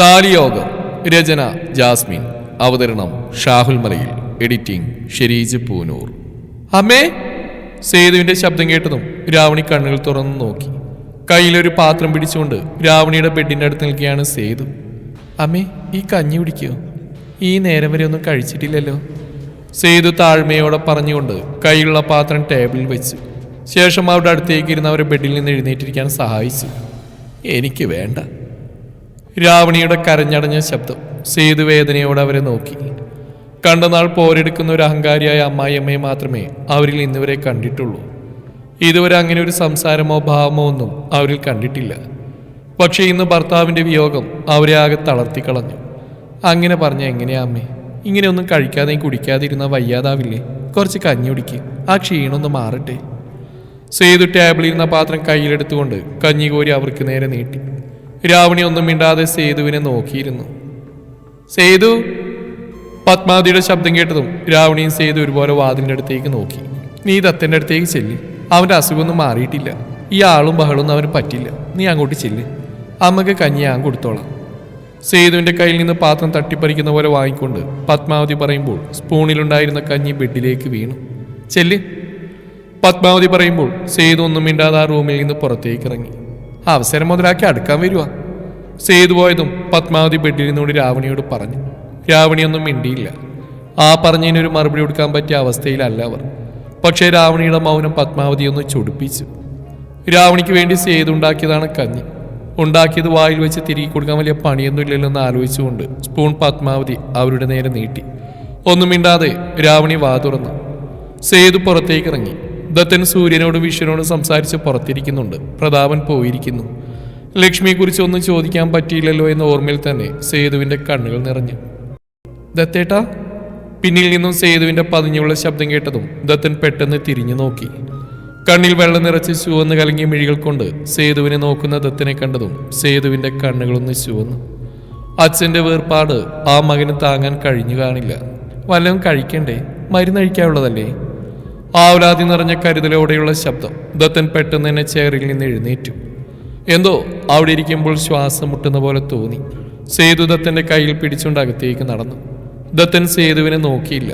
താലിയോഗം രചന Jasmine അവതരണം ഷാഹുൽ മലയിൽ editing Shereej Poonoor. അമ്മേ സേതുവിന്റെ ശബ്ദം കേട്ടതും രാവണി കണ്ണുകൾ തുറന്നു നോക്കി. കയ്യിലൊരു പാത്രം പിടിച്ചുകൊണ്ട് രാവണിയുടെ ബെഡിന്റെ അടുത്ത് നിൽക്കുകയാണ് സേതു. അമ്മേ ഈ കഞ്ഞി കുടിക്കോ. ഈ നേരം വരെ ഒന്നും കഴിച്ചിട്ടില്ലല്ലോ. സേതു താഴ്മയോടെ പറഞ്ഞുകൊണ്ട് കയ്യിലുള്ള പാത്രം ടേബിളിൽ വെച്ചു ശേഷം അവരുടെ അടുത്തേക്ക് ഇരുന്ന് അവരെ ബെഡിൽ നിന്ന് എഴുന്നേറ്റിരിക്കാൻ സഹായിച്ചു. എനിക്ക് വേണ്ട. രാവണിയുടെ കരഞ്ഞടഞ്ഞ ശബ്ദം സേതു വേദനയോടെ അവരെ നോക്കി. കണ്ടനാൾ പോരെടുക്കുന്ന ഒരു അഹങ്കാരിയായ അമ്മായിയമ്മയെ മാത്രമേ അവരിൽ ഇന്നുവരെ കണ്ടിട്ടുള്ളൂ. ഇതുവരെ അങ്ങനെ ഒരു സംസാരമോ ഭാവമോ ഒന്നും അവരിൽ കണ്ടിട്ടില്ല. പക്ഷേ ഇന്ന് ഭർത്താവിന്റെ വിയോഗം അവരെ ആകെ തളർത്തി കളഞ്ഞു. അങ്ങനെ പറഞ്ഞ എങ്ങനെയാ അമ്മേ? ഇങ്ങനെയൊന്നും കഴിക്കാതെയും കുടിക്കാതിരുന്ന വയ്യാതാവില്ലേ? കുറച്ച് കഞ്ഞി കുടിക്ക്. ആ ക്ഷീണമൊന്ന് മാറട്ടെ. സേതു ടേബിളിൽ ഇരുന്ന പാത്രം കയ്യിലെടുത്തുകൊണ്ട് കഞ്ഞി കോരി അവർക്ക് നേരെ നീട്ടി. രാവണി ഒന്നും മിണ്ടാതെ സേതുവിനെ നോക്കിയിരുന്നു. സേതു പത്മാവതിയുടെ ശബ്ദം കേട്ടതും രാവണിയും സേതു ഒരുപോലെ വാതിലിന്റെ അടുത്തേക്ക് നോക്കി. നീ ദത്തന്റെ അടുത്തേക്ക് ചെല്ലി. അവന്റെ അസുഖമൊന്നും മാറിയിട്ടില്ല. ഈ ആളും ബഹളൊന്നും അവന് പറ്റില്ല. നീ അങ്ങോട്ട് ചെല്ല്. അമ്മയ്ക്ക് കഞ്ഞി ഞാൻ കൊടുത്തോളാം. സേതുവിന്റെ കയ്യിൽ നിന്ന് പാത്രം തട്ടിപ്പറിക്കുന്ന പോലെ വാങ്ങിക്കൊണ്ട് പത്മാവതി പറയുമ്പോൾ സ്പൂണിലുണ്ടായിരുന്ന കഞ്ഞി ബെഡിലേക്ക് വീണു. ചെല്ല്. പത്മാവതി പറയുമ്പോൾ സേതു ഒന്നും മിണ്ടാതെ ആ റൂമിൽ നിന്ന് പുറത്തേക്ക് ഇറങ്ങി. അവസരം മുതലാക്കി അടുക്കാൻ വരുവാ. സേതു പോയതും പത്മാവതി നിന്നുകൊണ്ട് രാവണിയോട് പറഞ്ഞു രാവണിയൊന്നും മിണ്ടിയില്ല. ആ പറഞ്ഞതിനൊരു മറുപടി കൊടുക്കാൻ പറ്റിയ അവസ്ഥയിലല്ല അവർ. പക്ഷേ രാവണിയുടെ മൗനം പത്മാവതി ഒന്ന് ചൊടിപ്പിച്ചു. രാവണിക്ക് വേണ്ടി സേതു ഉണ്ടാക്കിയതാണ് കഞ്ഞി. ഉണ്ടാക്കിയത് വായിൽ വെച്ച് തിരികെ കൊടുക്കാൻ വലിയ പണിയൊന്നുമില്ലല്ലോ എന്ന് ആലോചിച്ചുകൊണ്ട് സ്പൂൺ പത്മാവതി അവരുടെ നേരെ നീട്ടി. ഒന്നും മിണ്ടാതെ രാവണി വാതുറന്നു. സേതു പുറത്തേക്ക് ഇറങ്ങി. ദത്തൻ സൂര്യനോടും വിഷ്ണുനോടും സംസാരിച്ച് പുറത്തിരിക്കുന്നുണ്ട്. പ്രതാപൻ പോയിരിക്കുന്നു. ലക്ഷ്മിയെക്കുറിച്ച് ഒന്നും ചോദിക്കാൻ പറ്റിയില്ലല്ലോ എന്ന ഓർമ്മയിൽ തന്നെ സേതുവിന്റെ കണ്ണുകൾ നിറഞ്ഞു. ദത്തേട്ടാ? പിന്നിൽ നിന്നും സേതുവിന്റെ പതിഞ്ഞുള്ള ശബ്ദം കേട്ടതും ദത്തൻ പെട്ടെന്ന് തിരിഞ്ഞു നോക്കി. കണ്ണിൽ വെള്ളം നിറച്ച് ചുവന്ന് കലങ്ങിയ മിഴികൾ കൊണ്ട് സേതുവിനെ നോക്കുന്ന ദത്തനെ കണ്ടതും സേതുവിന്റെ കണ്ണുകളൊന്ന് ചുവന്നു. അച്ഛന്റെ വേർപാട് ആ മകന് താങ്ങാൻ കഴിഞ്ഞു കാണില്ല. വല്ലതും കഴിക്കണ്ടേ? മരുന്നഴിക്കാനുള്ളതല്ലേ? ആവലാതി നിറഞ്ഞ കരുതലോടെയുള്ള ശബ്ദം ദത്തൻ പെട്ടെന്ന് തന്നെ ചെയറിൽ നിന്ന് എഴുന്നേറ്റു. എന്തോ അവിടെ ഇരിക്കുമ്പോൾ ശ്വാസം മുട്ടുന്ന പോലെ തോന്നി. സേതു ദത്തന്റെ കയ്യിൽ പിടിച്ചുകൊണ്ട് അകത്തേക്ക് നടന്നു. ദത്തൻ സേതുവിനെ നോക്കിയില്ല.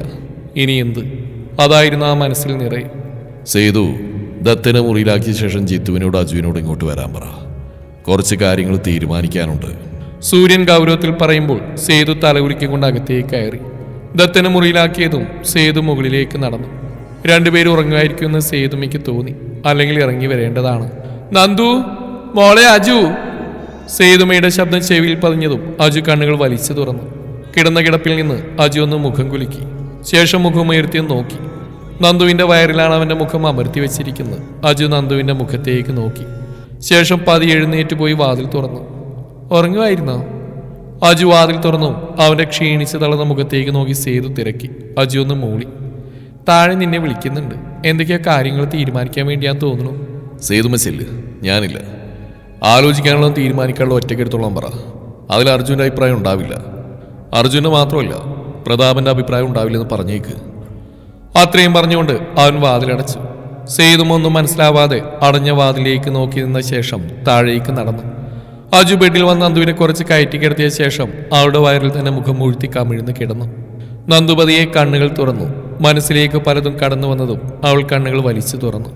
ഇനി എന്ത്? അതായിരുന്നു ആ മനസ്സിൽ നിറയെ. സേതു ദത്തനെ മുറിയിലാക്കിയ ശേഷം ജിത്തുവിനോട് അജുവിനോട് ഇങ്ങോട്ട് വരാൻ പറ. കുറച്ച് കാര്യങ്ങൾ തീരുമാനിക്കാനുണ്ട്. സൂര്യൻ ഗൗരവത്തിൽ പറയുമ്പോൾ സേതു തലകുലിക്കൊണ്ട് അകത്തേക്ക് കയറി. ദത്തനെ മുറിയിലാക്കിയതും സേതു മുകളിലേക്ക് നടന്നു. രണ്ടുപേരും ഉറങ്ങുമായിരിക്കും എന്ന് സേതുമിക്ക് തോന്നി. അല്ലെങ്കിൽ ഇറങ്ങി വരേണ്ടതാണ്. നന്ദു മോളെ അജു. സേതുമയുടെ ശബ്ദം ചെവിയിൽ പതിഞ്ഞതും അജു കണ്ണുകൾ വലിച്ചു തുറന്നു. കിടന്ന കിടപ്പിൽ നിന്ന് അജു ഒന്ന് മുഖം കുലുക്കി. ശേഷം മുഖം ഉയർത്തി നോക്കി. നന്ദുവിന്റെ വയറിലാണ് അവന്റെ മുഖം അമർത്തി വെച്ചിരിക്കുന്നത്. അജു നന്ദുവിന്റെ മുഖത്തേക്ക് നോക്കി. ശേഷം പതി എഴുന്നേറ്റ് പോയി വാതിൽ തുറന്നു. ഉറങ്ങുമായിരുന്നോ? അജു വാതിൽ തുറന്നു അവന്റെ ക്ഷീണിച്ച് തളർന്ന മുഖത്തേക്ക് നോക്കി സേതു തിരക്കി. അജു ഒന്ന് മൂളി. താഴെ നിന്നെ വിളിക്കുന്നുണ്ട്. എന്തൊക്കെയാ കാര്യങ്ങൾ തീരുമാനിക്കാൻ വേണ്ടിയാന്ന് തോന്നുന്നു? സേതുമസില്ല ഞാനില്ല. ആലോചിക്കാനുള്ള തീരുമാനിക്കാനുള്ള ഒറ്റക്കെടുത്തോളം പറ. അതിൽ അർജുന്റെ അഭിപ്രായം ഉണ്ടാവില്ല. അർജുന് മാത്രമല്ല പ്രതാപന്റെ അഭിപ്രായം ഉണ്ടാവില്ലെന്ന് പറഞ്ഞേക്ക്. അത്രയും പറഞ്ഞുകൊണ്ട് അവൻ വാതിലടച്ചു. സേതുമൊന്നും മനസ്സിലാവാതെ അടഞ്ഞ വാതിലേക്ക് നോക്കി നിന്ന ശേഷം താഴേക്ക് നടന്നു. അജു ബെഡിൽ വന്ന് നന്ദുവിനെ കുറച്ച് കയറ്റി കിടത്തിയ ശേഷം അവളുടെ വയറിൽ തന്നെ മുഖം മുഴുത്തി കമിഴ്ന്ന് കിടന്നു. നന്ദുപതിയെ കണ്ണുകൾ തുറന്നു. മനസ്സിലേക്ക് പലതും കടന്നു വന്നതും അവൾ കണ്ണുകൾ വലിച്ചു തുറന്നു.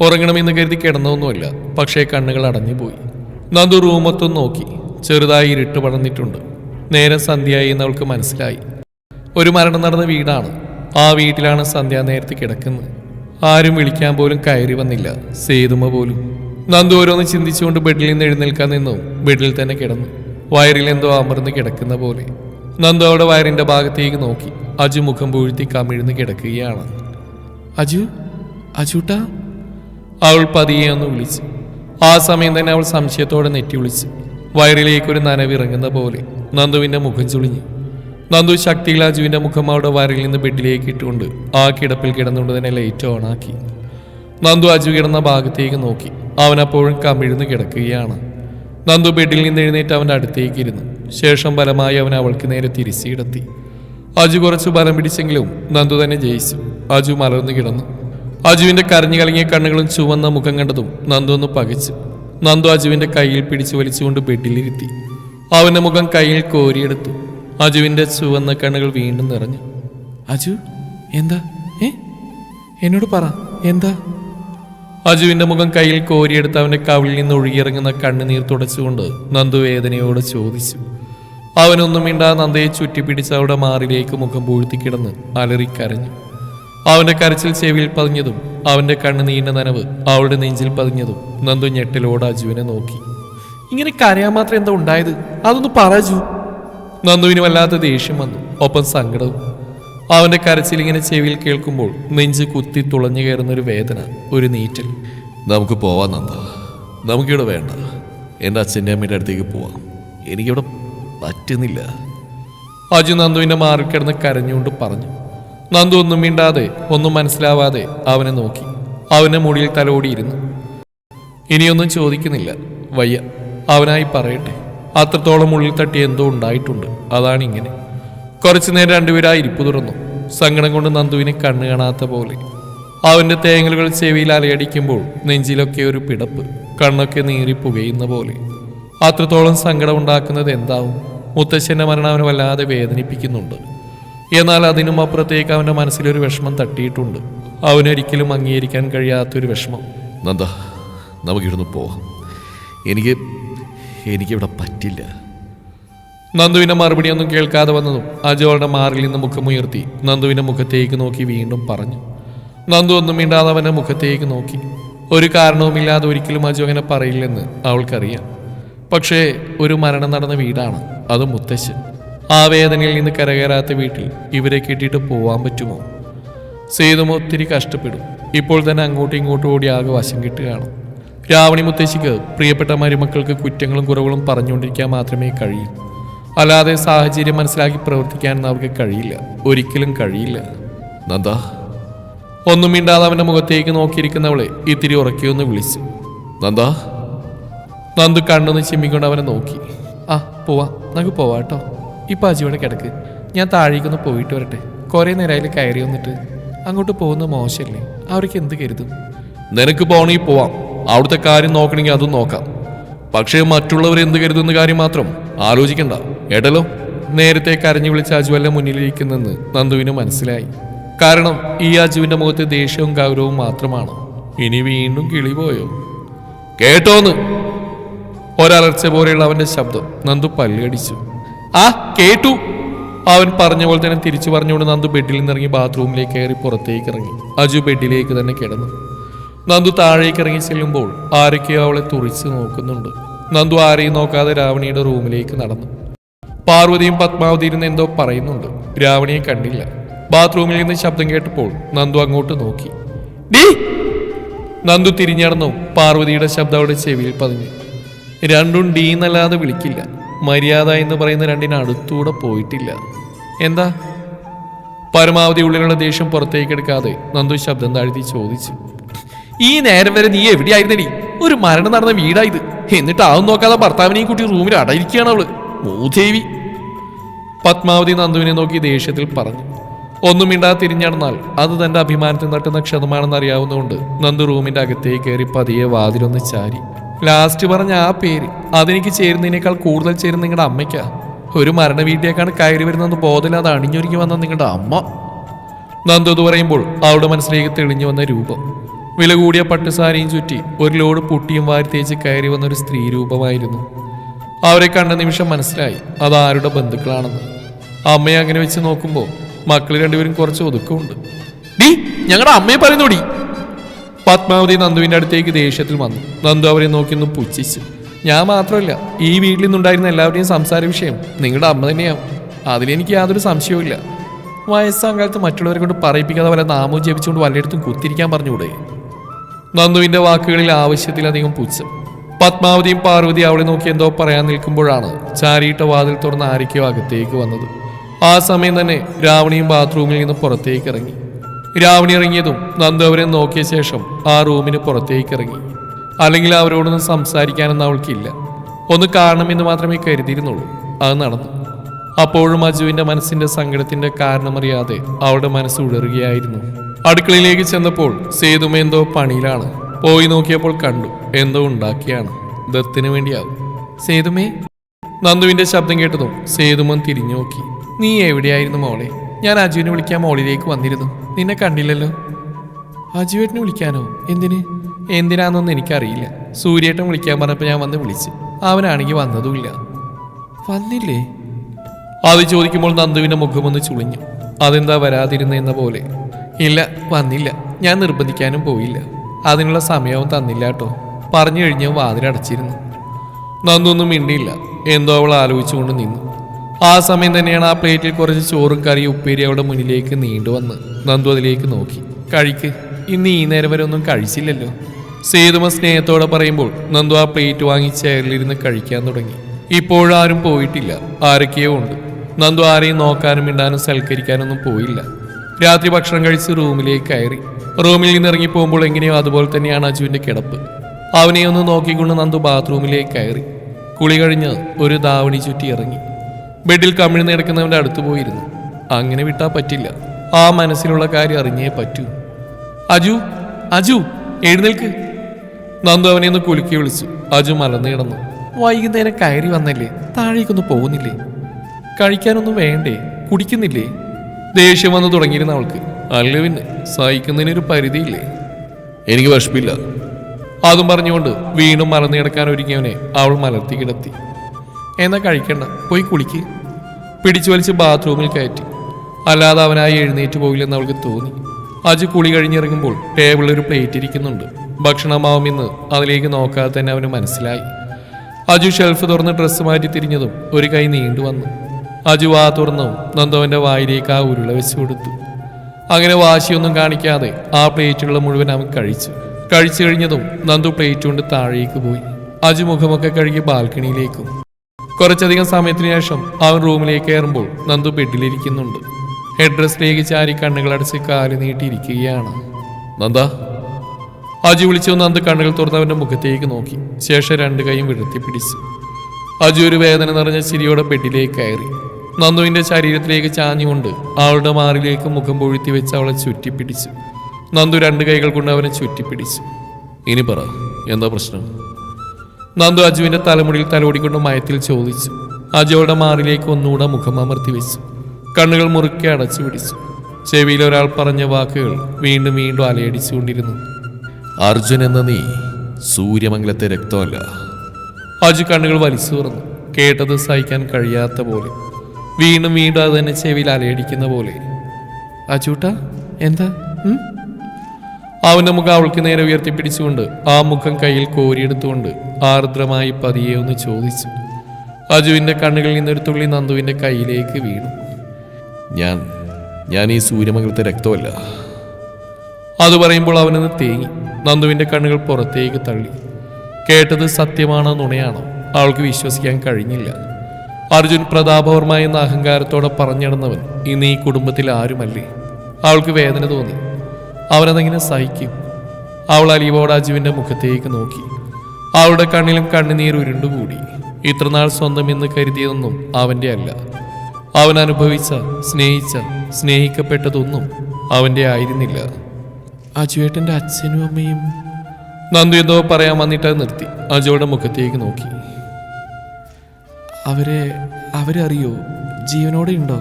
ഉറങ്ങണമെന്ന് കരുതി കിടന്നൊന്നുമില്ല പക്ഷേ കണ്ണുകൾ അടഞ്ഞുപോയി. നന്ദു റൂമൊത്തും നോക്കി ചെറുതായി ഇരുട്ട് പടർന്നിട്ടുണ്ട്. നേരം സന്ധ്യയായി എന്ന് അവൾക്ക് മനസ്സിലായി. ഒരു മരണം നടന്ന വീടാണ്. ആ വീട്ടിലാണ് സന്ധ്യ നേരത്തെ കിടക്കുന്നത്. ആരും വിളിക്കാൻ പോലും കയറി വന്നില്ല സേതുമ പോലും. നന്ദു ഓരോന്ന് ചിന്തിച്ചുകൊണ്ട് ബെഡിൽ നിന്ന് എഴുന്നേൽക്കാൻ നിന്നു. ബെഡിൽ തന്നെ കിടന്നു. വയറിൽ എന്തോ അമർന്ന് കിടക്കുന്ന പോലെ. നന്ദു അവിടെ വയറിന്റെ ഭാഗത്തേക്ക് നോക്കി. അജു മുഖം പൂഴ്ത്തി കമിഴ്ന്ന് കിടക്കുകയാണ്. അജു അജുട്ടാ. അവൾ പതിയെ ഒന്ന് വിളിച്ചു. ആ സമയം തന്നെ അവൾ സംശയത്തോടെ നെറ്റി വിളിച്ചു. വയറിലേക്ക് ഒരു നനവിറങ്ങുന്ന പോലെ നന്ദുവിന്റെ മുഖം ചുളിഞ്ഞു. നന്ദു ശക്തിയിൽ അജുവിന്റെ മുഖം അവിടെ വയറിൽ നിന്ന് ബെഡിലേക്ക് ഇട്ടുകൊണ്ട് ആ കിടപ്പിൽ കിടന്നുകൊണ്ട് തന്നെ ലൈറ്റ് ഓണാക്കി നന്ദു അജു കിടന്ന ഭാഗത്തേക്ക് നോക്കി. അവൻ അപ്പോഴും കമിഴ്ന്ന് കിടക്കുകയാണ്. നന്ദു ബെഡിൽ നിന്ന് എഴുന്നേറ്റ് അവന്റെ അടുത്തേക്ക് ഇരുന്നു. ശേഷം ബലമായി അവൻ അവൾക്ക് നേരെ തിരിച്ചിടത്തി അജു കുറച്ച് ബലം പിടിച്ചെങ്കിലും നന്ദു തന്നെ ജയിച്ചു. അജു മലർന്നു കിടന്നു. അജുവിന്റെ കരഞ്ഞു കലങ്ങിയ കണ്ണുകളും ചുവന്ന മുഖം കണ്ടതും നന്ദു ഒന്ന് പകച്ചു. നന്ദു അജുവിന്റെ കയ്യിൽ പിടിച്ചു വലിച്ചുകൊണ്ട് ബെഡിലിരുത്തി. അവന്റെ മുഖം കയ്യിൽ കോരിയെടുത്തു. അജുവിന്റെ ചുവന്ന കണ്ണുകൾ വീണ്ടും നിറഞ്ഞു. അജു എന്താ? ഏ? എന്നോട് പറ എന്താ? അജുവിന്റെ മുഖം കയ്യിൽ കോരിയെടുത്ത് അവന്റെ കവിളിൽ നിന്ന് ഒഴുകിയിറങ്ങുന്ന കണ്ണുനീർ തുടച്ചുകൊണ്ട് നന്ദു വേദനയോട് ചോദിച്ചു. അവനൊന്നും മിണ്ടാതെ നന്ദയെ ചുറ്റിപ്പിടിച്ച് അവിടെ മാറിലേക്ക് മുഖം പൂഴ്ത്തി കിടന്ന് അലറിക്കരഞ്ഞു അവന്റെ കരച്ചിൽ ചെവിയിൽ പതിഞ്ഞതും അവന്റെ കണ്ണ് നീണ്ട നനവ് അവളുടെ നെഞ്ചിൽ പതിഞ്ഞതും നന്ദു ഞെട്ടിലോട് അജുവിനെ നോക്കി. ഇങ്ങനെ കരയാൻ മാത്രം എന്താ ഉണ്ടായത്? അതൊന്ന് പറജു നന്ദുവിന് വല്ലാത്ത ദേഷ്യം വന്നു ഒപ്പം സങ്കടവും. അവന്റെ കരച്ചിൽ ഇങ്ങനെ ചെവിയിൽ കേൾക്കുമ്പോൾ നെഞ്ച് കുത്തി തുളഞ്ഞു കയറുന്ന ഒരു വേദന ഒരു നീറ്റൽ. നമുക്ക് പോവാം നന്ദ. നമുക്കിവിടെ വേണ്ട. എന്റെ അച്ഛന്റെ അമ്മയുടെ അടുത്തേക്ക് പോവാം. എനിക്കിവിടെ പറ്റുന്നില്ല. അജു നന്ദുവിന്റെ മാറിൽ കിടന്ന് കരഞ്ഞുകൊണ്ട് പറഞ്ഞു. നന്ദു ഒന്നും മിണ്ടാതെ ഒന്നും മനസ്സിലാവാതെ അവനെ നോക്കി. അവന്റെ മുടിയിൽ തലോടിയിരുന്നു. ഇനിയൊന്നും ചോദിക്കുന്നില്ല. വയ്യ അവനായി പറയട്ടെ. അത്രത്തോളം ഉള്ളിൽ തട്ടി എന്തോ ഉണ്ടായിട്ടുണ്ട്. അതാണ് ഇങ്ങനെ. കുറച്ചു നേരം രണ്ടുപേരായി ഇരിപ്പ് തുറന്നു. സങ്കടം കൊണ്ട് നന്ദുവിനെ കണ്ണു കാണാത്ത പോലെ. അവന്റെ തേങ്ങലുകൾ ചെവിയിൽ അലയടിക്കുമ്പോൾ നെഞ്ചിലൊക്കെ ഒരു പിടപ്പ് കണ്ണൊക്കെ നീറി പുകയുന്ന പോലെ. അത്രത്തോളം സങ്കടം ഉണ്ടാക്കുന്നത് എന്താവും? മുത്തശ്ശന്റെ മരണം അവനെ വല്ലാതെ വേദനിപ്പിക്കുന്നുണ്ട്. എന്നാൽ അതിനും അപ്പുറത്തേക്ക് അവന്റെ മനസ്സിലൊരു വിഷമം തട്ടിയിട്ടുണ്ട്. അവനൊരിക്കലും അംഗീകരിക്കാൻ കഴിയാത്തൊരു വിഷമം. നന്ദ നമുക്കിവിടുന്ന് പോവാം എനിക്ക് എനിക്കിവിടെ പറ്റില്ല. നന്ദുവിന്റെ മറുപടി ഒന്നും കേൾക്കാതെ വന്നതും അജോളുടെ മാറിൽ നിന്ന് മുഖമുയർത്തി നന്ദുവിന്റെ മുഖത്തേക്ക് നോക്കി വീണ്ടും പറഞ്ഞു. നന്ദു ഒന്നും മിണ്ടാതെ അവന്റെ മുഖത്തേക്ക് നോക്കി. ഒരു കാരണവുമില്ലാതെ ഒരിക്കലും അജു അങ്ങനെ പറയില്ലെന്ന് അവൾക്കറിയാം. പക്ഷേ ഒരു മരണം നടന്ന വീടാണ്. അത് മുത്തശ്ശൻ. ആ വേദനയിൽ നിന്ന് കരകയറാത്ത വീട്ടിൽ ഇവരെ കിട്ടിയിട്ട് പോവാൻ പറ്റുമോ? സേതുമ ഒത്തിരി കഷ്ടപ്പെടും. ഇപ്പോൾ തന്നെ അങ്ങോട്ടും ഇങ്ങോട്ടും ഓടി ആകെ വശം കിട്ടുകയാണ്. രാവണി മുത്തശ്ശിക്ക് പ്രിയപ്പെട്ട മരുമക്കൾക്ക് കുറ്റങ്ങളും കുറവുകളും പറഞ്ഞുകൊണ്ടിരിക്കാൻ മാത്രമേ കഴിയൂ. അല്ലാതെ സാഹചര്യം മനസ്സിലാക്കി പ്രവർത്തിക്കാനൊന്നും അവർക്ക് കഴിയില്ല. ഒരിക്കലും കഴിയില്ല. നന്ദ. ഒന്നും മിണ്ടാതെ അവന്റെ മുഖത്തേക്ക് നോക്കിയിരിക്കുന്നവളെ ഇത്തിരി ഉറക്കിയൊന്ന് വിളിച്ചു. നന്ദ. നന്ദു കണ്ണൊന്ന് ചിമ്മിക്കൊണ്ട് അവനെ നോക്കി. ആ പോവാ. നമുക്ക് പോവാം കേട്ടോ. ഇപ്പം അജിയോടെ കിടക്ക്. ഞാൻ താഴേക്കൊന്ന് പോയിട്ട് വരട്ടെ. കുറേ നേരമായാലും കയറി വന്നിട്ട്. അങ്ങോട്ട് പോകുന്ന മോശമല്ലേ അവർക്ക് എന്ത് കരുതും? നിനക്ക് പോകണമെങ്കിൽ പോവാം. അവിടുത്തെ കാര്യം നോക്കണമെങ്കിൽ അതും നോക്കാം. പക്ഷേ മറ്റുള്ളവർ എന്ത് കരുതുന്ന കാര്യം മാത്രം ആലോചിക്കണ്ട. ഏട്ടല്ലോ നേരത്തെ കരഞ്ഞു വിളിച്ച അജുവല്ല മുന്നിലിരിക്കുന്നെന്ന് നന്ദുവിന് മനസ്സിലായി. കാരണം ഈ അജുവിന്റെ മുഖത്ത് ദേഷ്യവും ഗൗരവവും മാത്രമാണ്. ഇനി വീണ്ടും കിളി പോയോ? കേട്ടോന്ന്. ഒരലർച്ച പോലെയുള്ള അവന്റെ ശബ്ദം നന്ദു പല്ലടിച്ചു. ആ കേട്ടു. അവൻ പറഞ്ഞ പോലെ തന്നെ തിരിച്ചു പറഞ്ഞുകൊണ്ട് നന്ദു ബെഡിൽ നിന്നിറങ്ങി ബാത്റൂമിലേക്ക് കയറി പുറത്തേക്ക് ഇറങ്ങി. അജു ബെഡിലേക്ക് തന്നെ കിടന്നു. നന്ദു താഴേക്ക് ഇറങ്ങി ചെല്ലുമ്പോൾ ആരൊക്കെയോ അവളെ തുറിച്ച് നോക്കുന്നുണ്ട്. നന്ദു ആരെയും നോക്കാതെ രാവണിയുടെ റൂമിലേക്ക് നടന്നു. പാർവതിയും പത്മാവതി ഇരുന്ന് എന്തോ പറയുന്നുണ്ട്. രാവണിയെ കണ്ടില്ല. ബാത്റൂമിൽ നിന്ന് ശബ്ദം കേട്ടപ്പോൾ നന്ദു അങ്ങോട്ട് നോക്കി. നന്ദു തിരിഞ്ഞടന്നു. പാർവതിയുടെ ശബ്ദം അവിടെ ചെവിയിൽ പതിഞ്ഞു. രണ്ടും ഡീ എന്നല്ലാതെ വിളിക്കില്ല. മര്യാദ എന്ന് പറയുന്ന രണ്ടിന് അടുത്തൂടെ പോയിട്ടില്ല. എന്താ? പരമാവധി ഉള്ളിലുള്ള ദേഷ്യം പുറത്തേക്ക് എടുക്കാതെ നന്ദു ശബ്ദം താഴ്ത്തി ചോദിച്ചു. ഈ നേരം വരെ നീ എവിടെയായിരുന്നടി? ഒരു മരണം നടന്ന വീടായത് എന്നിട്ട് ആവും നോക്കാതെ ഭർത്താവിനെയും കുട്ടി റൂമിൽ അടയിരിക്കുകയാണ് അവൾ. മൂദേവി. പത്മാവതി നന്ദുവിനെ നോക്കി ദേഷ്യത്തിൽ പറഞ്ഞു. ഒന്നും മിണ്ടാതെ തിരിഞ്ഞടന്നാൽ അത് തന്റെ അഭിമാനത്തിൽ നട്ടുന്ന ക്ഷതമാണെന്ന് അറിയാവുന്നതുകൊണ്ട് നന്ദു റൂമിന്റെ അകത്തേക്ക് കയറി പതിയെ വാതിലൊന്ന് ചാരി. ലാസ്റ്റ് പറഞ്ഞ ആ പേര്. അതെനിക്ക് ചേരുന്നതിനേക്കാൾ കൂടുതൽ ചേരുന്ന നിങ്ങളുടെ അമ്മയ്ക്കാ. ഒരു മരണ വീട്ടിലേക്കാണ് കയറി വരുന്നത് ബോധമില്ലാതെ അണിഞ്ഞൊരുങ്ങി വന്ന നിങ്ങളുടെ അമ്മ. നന്ദു അത് പറയുമ്പോൾ അവളുടെ മനസ്സിലേക്ക് തെളിഞ്ഞു വന്ന രൂപം. വില കൂടിയ പട്ടുസാരിയും ചുറ്റി ഒരു ലോഡ് പുട്ടിയും വാരി തേച്ച് കയറി വന്ന ഒരു സ്ത്രീ രൂപമായിരുന്നു. അവരെ കണ്ട നിമിഷം മനസ്സിലായി അത് ആരുടെ ബന്ധുക്കളാണെന്ന്. അമ്മയെ അങ്ങനെ വെച്ച് നോക്കുമ്പോൾ മക്കൾ രണ്ടുപേരും കുറച്ച് ഒതുക്കമുണ്ട്. ഡീ ഞങ്ങളുടെ അമ്മയെ പറയുന്നോടി. പത്മാവതി നന്ദുവിന്റെ അടുത്തേക്ക് ദേഷ്യത്തിൽ വന്നു. നന്ദു അവരെ നോക്കി ഒന്ന് പുച്ഛിച്ചു. ഞാൻ മാത്രമല്ല ഈ വീട്ടിൽ നിന്നുണ്ടായിരുന്ന എല്ലാവരുടെയും സംസാര വിഷയം നിങ്ങളുടെ അമ്മ തന്നെയാവും. അതിലെനിക്ക് യാതൊരു സംശയവുമില്ല. വയസ്സാം കാലത്ത് മറ്റുള്ളവരെ കൊണ്ട് പറയിപ്പിക്കാതെ വല്ല നാമവും ജപിച്ചുകൊണ്ട് വല്ലയിടത്തും കുത്തിരിക്കാൻ പറഞ്ഞുകൂടെ? നന്ദുവിന്റെ വാക്കുകളിൽ ആവശ്യത്തിലധികം പുച്ഛം. പത്മാവതിയും പാർവതി അവളെ നോക്കി എന്തോ പറയാൻ നിൽക്കുമ്പോഴാണ് ചാരിയിട്ട വാതിൽ തുറന്ന് ആരൊക്കെയോ അകത്തേക്ക് വന്നത്. ആ സമയം തന്നെ രാവണിയും ബാത്റൂമിൽ നിന്ന് പുറത്തേക്ക് ഇറങ്ങി. രാവണി ഇറങ്ങിയതും നന്ദു അവരെ നോക്കിയ ശേഷം ആ റൂമിന് പുറത്തേക്ക് ഇറങ്ങി. അല്ലെങ്കിൽ അവരോടൊന്നും സംസാരിക്കാനൊന്നും അവൾക്കില്ല. ഒന്ന് കാണണമെന്ന് മാത്രമേ കരുതിയിരുന്നുള്ളൂ. അത് നടന്നു. അപ്പോഴും അജുവിന്റെ മനസ്സിന്റെ സങ്കടത്തിന്റെ കാരണമറിയാതെ അവളുടെ മനസ്സ് ഉടറുകയായിരുന്നു. അടുക്കളയിലേക്ക് ചെന്നപ്പോൾ സേതുമ എന്തോ പണിയിലാണ്. പോയി നോക്കിയപ്പോൾ കണ്ടു എന്തോ ഉണ്ടാക്കിയാണ്. ദത്തിന് വേണ്ടിയാവും. സേതുമേ? നന്ദുവിന്റെ ശബ്ദം കേട്ടതും സേതുമൻ തിരിഞ്ഞു നോക്കി. നീ എവിടെയായിരുന്നു മോളെ? ഞാൻ അജുവിനെ വിളിക്കാൻ മോളിലേക്ക് വന്നിരുന്നു. നിന്നെ കണ്ടില്ലല്ലോ. അജുവേട്ടനെ വിളിക്കാനോ? എന്തിന്? എന്തിനാണെന്നൊന്നും എനിക്കറിയില്ല. സൂര്യേട്ടൻ വിളിക്കാൻ പറഞ്ഞപ്പോൾ ഞാൻ വന്ന് വിളിച്ച്. അവനാണെങ്കിൽ വന്നതുമില്ല. വന്നില്ലേ? അത് ചോദിക്കുമ്പോൾ നന്ദുവിന്റെ മുഖമൊന്ന് ചുളിഞ്ഞു. അതെന്താ വരാതിരുന്നെന്ന പോലെ. ഇല്ല വന്നില്ല. ഞാൻ നിർബന്ധിക്കാനും പോയില്ല. അതിനുള്ള സമയവും തന്നില്ല കേട്ടോ. പറഞ്ഞു കഴിഞ്ഞ് വാതിലടച്ചിരുന്നു. നന്ദൊന്നും മിണ്ടിയില്ല. എന്തോ അവൾ ആലോചിച്ചുകൊണ്ട് നിന്നു. ആ സമയം തന്നെയാണ് ആ പ്ലേറ്റിൽ കുറച്ച് ചോറും കറിയും ഉപ്പേരി അവിടെ മുന്നിലേക്ക് നീണ്ടുവന്ന് നന്ദു അതിലേക്ക് നോക്കി. കഴിക്ക്. ഇന്ന് ഈ നേരം വരെ ഒന്നും കഴിച്ചില്ലല്ലോ. സേതുമ സ്നേഹത്തോടെ പറയുമ്പോൾ നന്ദു ആ പ്ലേറ്റ് വാങ്ങി ചെയറിലിരുന്ന് കഴിക്കാൻ തുടങ്ങി. ഇപ്പോഴാരും പോയിട്ടില്ല. ആരൊക്കെയോ ഉണ്ട്. നന്ദു ആരെയും നോക്കാനും മിണ്ടാനും സൽക്കരിക്കാനൊന്നും പോയില്ല. രാത്രി ഭക്ഷണം കഴിച്ച് റൂമിലേക്ക് കയറി. റൂമിൽ നിന്ന് ഇറങ്ങി പോകുമ്പോൾ എങ്ങനെയോ അതുപോലെ തന്നെയാണ് അജുവിന്റെ കിടപ്പ്. അവനെ ഒന്ന് നോക്കിക്കൊണ്ട് നന്ദു ബാത്റൂമിലേക്ക് കയറി. കുളി കഴിഞ്ഞ് ഒരു ദാവണി ചുറ്റി ഇറങ്ങി. ബെഡിൽ കമിഴ്ന്ന് കിടക്കുന്നവന്റെ അടുത്ത് പോയിരുന്നു. അങ്ങനെ വിട്ടാൽ പറ്റില്ല. ആ മനസ്സിലുള്ള കാര്യം അറിഞ്ഞേ പറ്റൂ. അജു അജു എഴുന്നേൽക്ക്. നന്ദു അവനെ ഒന്ന് കുലുക്കി വിളിച്ചു. അജു മലർന്നു കിടന്നു. വൈകുന്നേരം കയറി വന്നല്ലേ? താഴേക്കൊന്ന് പോകുന്നില്ലേ? കഴിക്കാനൊന്നും വേണ്ടേ? കുടിക്കുന്നില്ലേ? ദേഷ്യം വന്ന് തുടങ്ങിയിരുന്ന അവൾക്ക്. അല്ല പിന്നെ സഹിക്കുന്നതിനൊരു പരിധിയില്ലേ? എനിക്ക് വിഷമില്ല. അതും പറഞ്ഞുകൊണ്ട് വീണ്ടും മലർന്നു കിടക്കാൻ ഒരുങ്ങിയവനെ അവൾ മലർത്തി കിടത്തി. എന്നാ കഴിക്കണ്ട പോയി കുളിക്ക്. പിടിച്ചു വലിച്ച് ബാത്റൂമിൽ കയറ്റി. അല്ലാതെ അവനായി എഴുന്നേറ്റ് പോയില്ലെന്ന് അവൾക്ക് തോന്നി. അജു കുളി കഴിഞ്ഞിറങ്ങുമ്പോൾ ടേബിളിൽ ഒരു പ്ലേറ്റ് ഇരിക്കുന്നുണ്ട്. ഭക്ഷണമാവുമെന്ന് അതിലേക്ക് നോക്കാതെ തന്നെ അവന് മനസ്സിലായി. അജു ഷെൽഫ് തുറന്ന് ഡ്രസ്സ് മാറ്റി തിരിഞ്ഞതും ഒരു കൈ നീണ്ടു വന്നു. അജു വാ തുറന്നു നന്ദവന്റെ വായിലേക്ക് ആ ഉരുള വെച്ച് കൊടുത്തു. അങ്ങനെ വാശിയൊന്നും കാണിക്കാതെ ആ പ്ലേറ്റുള്ള മുഴുവൻ അവൻ കഴിച്ചു. കഴിച്ചു കഴിഞ്ഞതും നന്ദു പ്ലേറ്റ് കൊണ്ട് താഴേക്ക് പോയി. അജു മുഖമൊക്കെ കഴുകി ബാൽക്കണിയിലേക്കും. കുറച്ചധികം സമയത്തിന് ശേഷം അവൻ റൂമിലേക്ക് കയറുമ്പോൾ നന്ദു ബെഡിലിരിക്കുന്നുണ്ട്. ഹെഡ് ഡ്രസ്സിലേക്ക് ചാരി കണ്ണുകളടച്ച് കാൽ നീട്ടിയിരിക്കുകയാണ്. നന്ദ. അജു വിളിച്ചു നന്ദു കണ്ണുകൾ തുറന്നവന്റെ മുഖത്തേക്ക് നോക്കി. ശേഷം രണ്ട് കൈയും വിടർത്തി പിടിച്ചു. അജു ഒരു വേദന നിറഞ്ഞ ചിരിയോടെ ബെഡിലേക്ക് കയറി. നന്ദുവിന്റെ ശരീരത്തിലേക്ക് ചാഞ്ഞുകൊണ്ട് അവളുടെ മാറിലേക്ക് മുഖം പൊഴുത്തി വെച്ച് അവളെ ചുറ്റിപ്പിടിച്ചു. നന്ദു രണ്ട് കൈകൾ കൊണ്ട് അവനെ ചുറ്റിപ്പിടിച്ചു. ഇനി പറ എന്താ പ്രശ്നം? നന്ദു അജുവിന്റെ തലമുടിയിൽ തലോടിക്കൊണ്ട് മയത്തിൽ ചോദിച്ചു. അജുവയുടെ മാറിലേക്ക് ഒന്നുകൂടെ മുഖം അമർത്തി വെച്ചു. കണ്ണുകൾ മുറുക്കെ അടച്ചു പിടിച്ചു. ചെവിയിൽ ഒരാൾ പറഞ്ഞ വാക്കുകൾ വീണ്ടും വീണ്ടും അലയടിച്ചുകൊണ്ടിരുന്നു. അർജുൻ എന്ന നീ സൂര്യമംഗലത്തെ രക്തമല്ല. അജു കണ്ണുകൾ വലിച്ചു തുറന്നു. കേട്ടത് സഹിക്കാൻ കഴിയാത്ത പോലെ. വീണ്ടും വീണ്ടും അത് തന്നെ ചെവിയിൽ അലയടിക്കുന്ന പോലെ. അജൂട്ട എന്താ? അവന്റെ മുഖം അവൾക്ക് നേരെ ഉയർത്തിപ്പിടിച്ചുകൊണ്ട് ആ മുഖം കയ്യിൽ കോരിയെടുത്തുകൊണ്ട് ആർദ്രമായി പതിയെ ഒന്ന് ചോദിച്ചു. അജുവിന്റെ കണ്ണുകളിൽ നിന്നൊരു തുള്ളി നന്ദുവിന്റെ കയ്യിലേക്ക് വീണു. ഞാൻ ഞാൻ ഈ സൂര്യമംഗലത്തെ രക്തമല്ല. അത് പറയുമ്പോൾ അവനൊന്ന് തേങ്ങി. നന്ദുവിന്റെ കണ്ണുകൾ പുറത്തേക്ക് തള്ളി. കേട്ടത് സത്യമാണോ നുണയാണോ അവൾക്ക് വിശ്വസിക്കാൻ കഴിഞ്ഞില്ല. അർജുൻ പ്രതാപവർമ്മ എന്ന അഹങ്കാരത്തോടെ പറഞ്ഞിടന്നവൻ ഇന്ന് ഈ കുടുംബത്തിൽ ആരുമല്ലേ? അവൾക്ക് വേദന തോന്നി. അവനതെങ്ങനെ സഹിക്കും? അവൾ അലീവോട് മുഖത്തേക്ക് നോക്കി. അവളുടെ കണ്ണിലും കണ്ണുനീർ ഉരുണ്ടുകൂടി. ഇത്രനാൾ സ്വന്തം എന്ന് കരുതിയതൊന്നും അവന്റെ അല്ല. അവൻ അനുഭവിച്ച സ്നേഹിച്ച സ്നേഹിക്കപ്പെട്ടതൊന്നും അവന്റെ ആയിരുന്നില്ല. അജുവേട്ടന്റെ അച്ഛനും അമ്മയും? നന്ദു എന്തോ പറയാൻ വന്നിട്ട് നിർത്തി. അജുവയുടെ മുഖത്തേക്ക് നോക്കി. അവരെ അവരറിയോ? ജീവനോടെ ഉണ്ടോ?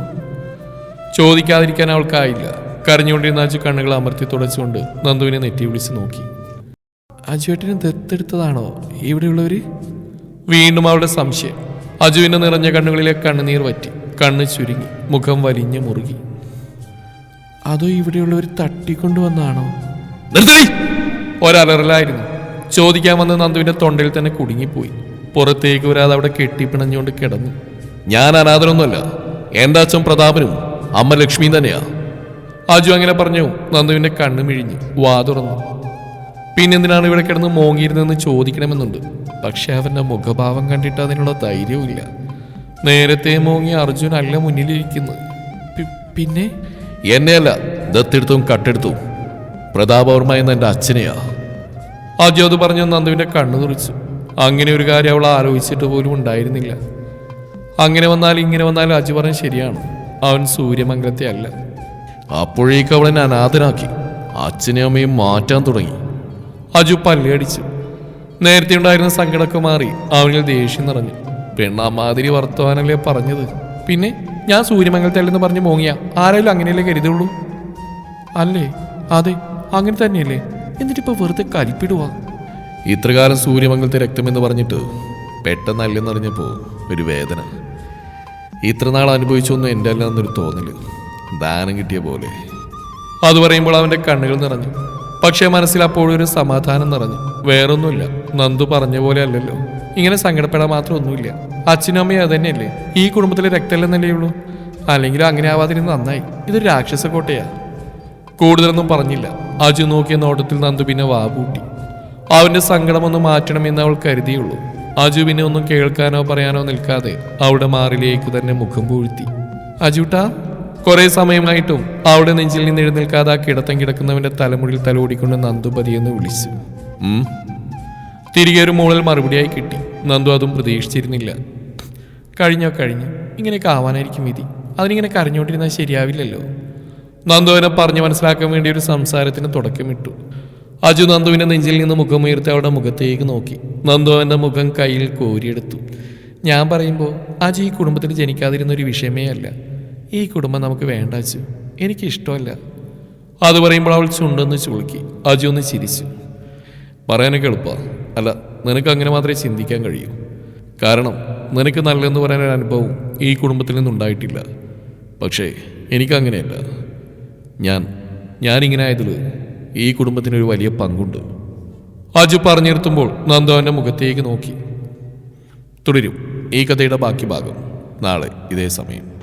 ചോദിക്കാതിരിക്കാൻ അവൾക്കായില്ല. കരഞ്ഞുകൊണ്ടിരുന്ന അജു കണ്ണുകൾ അമർത്തി തുടച്ചുകൊണ്ട് നന്ദുവിനെ നെറ്റി വിളിച്ച് നോക്കി. അജുവേട്ടനെ ദത്തെടുത്തതാണോ ഇവിടെയുള്ളവർ വീണ്ടും അവളുടെ സംശയം. അജുവിന്റെ നിറഞ്ഞ കണ്ണുകളിലെ കണ്ണുനീർ വറ്റി കണ്ണ് ചുരുങ്ങി മുഖം വലിഞ്ഞു മുറുകി. അതോ ഇവിടെയുള്ളവർ തട്ടിക്കൊണ്ടുവന്നാണോ നിർത്തി! ഒരലറലായിരുന്നു. ചോദിക്കാൻ വന്ന നന്ദുവിന്റെ തൊണ്ടയിൽ തന്നെ കുടുങ്ങിപ്പോയി. പുറത്തേക്ക് വരാതെ അവിടെ കെട്ടിപ്പിണഞ്ഞുകൊണ്ട് കിടന്നു. ഞാൻ അനാഥനൊന്നുമല്ല. എന്റെ അച്ഛൻ പ്രതാപനും അമ്മ ലക്ഷ്മിയും തന്നെയാ. അജു അങ്ങനെ പറഞ്ഞു. നന്ദുവിന്റെ കണ്ണ് മിഴിഞ്ഞു വാ തുറന്നു പിന്നെന്തിനാണ് ഇവിടെ കിടന്ന് മോങ്ങിയിരുന്നതെന്ന് ചോദിക്കണമെന്നുണ്ട്. പക്ഷെ അവന്റെ മുഖഭാവം കണ്ടിട്ട് അതിനുള്ള ധൈര്യവുമില്ല. നേരത്തെ മോങ്ങി അർജുൻ അല്ല മുന്നിലിരിക്കുന്നത്. പിന്നെ? എന്നെയല്ല ദത്തെടുത്തും കട്ടെടുത്തും. പ്രതാപവർമ്മ എന്ന എന്റെ അച്ഛനെയാ. അജു അത് പറഞ്ഞ നന്ദുവിന്റെ കണ്ണു തുറിച്ചു. അങ്ങനെ ഒരു കാര്യം അവൾ ആലോചിച്ചിട്ട് പോലും ഉണ്ടായിരുന്നില്ല. അങ്ങനെ വന്നാൽ ഇങ്ങനെ വന്നാൽ അജു പറഞ്ഞ ശരിയാണ്. അവൻ സൂര്യമംഗലത്തെ അല്ല. അപ്പോഴേക്ക് അവളെന്നെ അനാഥനാക്കി. അച്ഛനെയും അമ്മയും മാറ്റാൻ തുടങ്ങി. അജു പല്ലടിച്ചു. നേരത്തെ ഉണ്ടായിരുന്ന സങ്കടമൊക്കെ മാറി അവനിൽ ദേഷ്യം നിറഞ്ഞു. പെണ്ണാമാതിരി വർത്തമാനല്ലേ പറഞ്ഞത്. പിന്നെ ഞാൻ സൂര്യമംഗലത്തല്ലെന്ന് പറഞ്ഞു മോങ്ങിയ. ആരായാലും അങ്ങനെയല്ലേ കരുതുള്ളൂ? അല്ലേ? അതെ അങ്ങനെ തന്നെയല്ലേ. എന്നിട്ടിപ്പോ വെറുതെ കലിപ്പിടുവാ ഇത്രകാലം സൂര്യമംഗലത്തെ രക്തമെന്ന് പറഞ്ഞിട്ട് പെട്ടെന്നല്ലെന്നറിഞ്ഞപ്പോൾ ഒരു വേദന. ഇത്ര നാൾ അനുഭവിച്ചൊന്നും എന്റെ അല്ല എന്നൊരു തോന്നൽ. ദാനം കിട്ടിയ പോലെ. അത് പറയുമ്പോൾ അവന്റെ കണ്ണുകൾ നിറഞ്ഞു. പക്ഷേ മനസ്സിൽ അപ്പോഴും ഒരു സമാധാനം നിറഞ്ഞു. വേറൊന്നുമില്ല. നന്ദു പറഞ്ഞ പോലെ അല്ലല്ലോ. ഇങ്ങനെ സങ്കടപ്പെടാൻ മാത്രം ഒന്നുമില്ല. അച്ഛനും അമ്മയും ഈ കുടുംബത്തിലെ രക്തമല്ലെന്നല്ലേ ഉള്ളൂ? അല്ലെങ്കിൽ അങ്ങനെ ആവാതിരുന്ന് നന്നായി. ഇതൊരു രാക്ഷസ കോട്ടയാ. കൂടുതലൊന്നും പറഞ്ഞില്ല. അജു നോക്കിയ നോട്ടത്തിൽ നന്ദു പിന്നെ വാപൂട്ടി അവന്റെ സങ്കടമൊന്ന് മാറ്റണമെന്ന് അവൾ കരുതിയുള്ളൂ. അജു പിന്നെ ഒന്നും കേൾക്കാനോ പറയാനോ നിൽക്കാതെ അവിടെ മാറിലേക്ക് തന്നെ മുഖം പൂഴ്ത്തി. അജുട്ടാ കുറെ സമയമായിട്ടും അവിടെ നെഞ്ചിൽ നിന്ന് എഴുന്നേൽക്കാതെ ആ കിടത്തം കിടക്കുന്നവന്റെ തലമുടിയിൽ തലോടിക്കൊണ്ട് നന്ദു എന്ന് വിളിച്ചു. തിരികെ ഒരു മോളിൽ മറുപടിയായി കിട്ടി. നന്ദു അതും പ്രതീക്ഷിച്ചിരുന്നില്ല. കഴിഞ്ഞോ കഴിഞ്ഞു. ഇങ്ങനെയൊക്കെ ആവാനായിരിക്കും വിധി. അതിനിങ്ങനെ കരഞ്ഞോണ്ടിരുന്നാൽ ശരിയാവില്ലല്ലോ. നന്ദു അവനെ പറഞ്ഞു മനസ്സിലാക്കാൻ വേണ്ടി ഒരു സംസാരത്തിന് തുടക്കമിട്ടു. അജു നന്ദുവിന്റെ നെഞ്ചിൽ നിന്ന് മുഖമുയർത്തി അവിടെ മുഖത്തേക്ക് നോക്കി. നന്ദു അവന്റെ മുഖം കയ്യിൽ കോരിയെടുത്തു. ഞാൻ പറയുമ്പോൾ അജു ഈ കുടുംബത്തിൽ ജനിക്കാതിരുന്ന ഒരു വിഷയമേ അല്ല. ഈ കുടുംബം നമുക്ക് വേണ്ട അജു എനിക്കിഷ്ടമല്ല. അത് പറയുമ്പോൾ അവൾ ചുണ്ടെന്ന് ചുളുക്കി. അജു ഒന്ന് ചിരിച്ചു. പറയാനൊക്കെ എളുപ്പമാണ് അല്ല നിനക്ക് അങ്ങനെ മാത്രമേ ചിന്തിക്കാൻ കഴിയൂ. കാരണം നിനക്ക് നല്ലതെന്ന് പറയാനൊരു അനുഭവം ഈ കുടുംബത്തിൽ നിന്നുണ്ടായിട്ടില്ല. പക്ഷേ എനിക്കങ്ങനെയല്ല. ഞാൻ ഞാനിങ്ങനെ ആയതിൽ ഈ കുടുംബത്തിനൊരു വലിയ പങ്കുണ്ട്. അജു പറഞ്ഞു നിർത്തുമ്പോൾ നന്ദു അവന്റെ മുഖത്തേക്ക് നോക്കി. തുടരും. ഈ കഥയുടെ ബാക്കി ഭാഗം. നാളെ ഇതേ സമയം.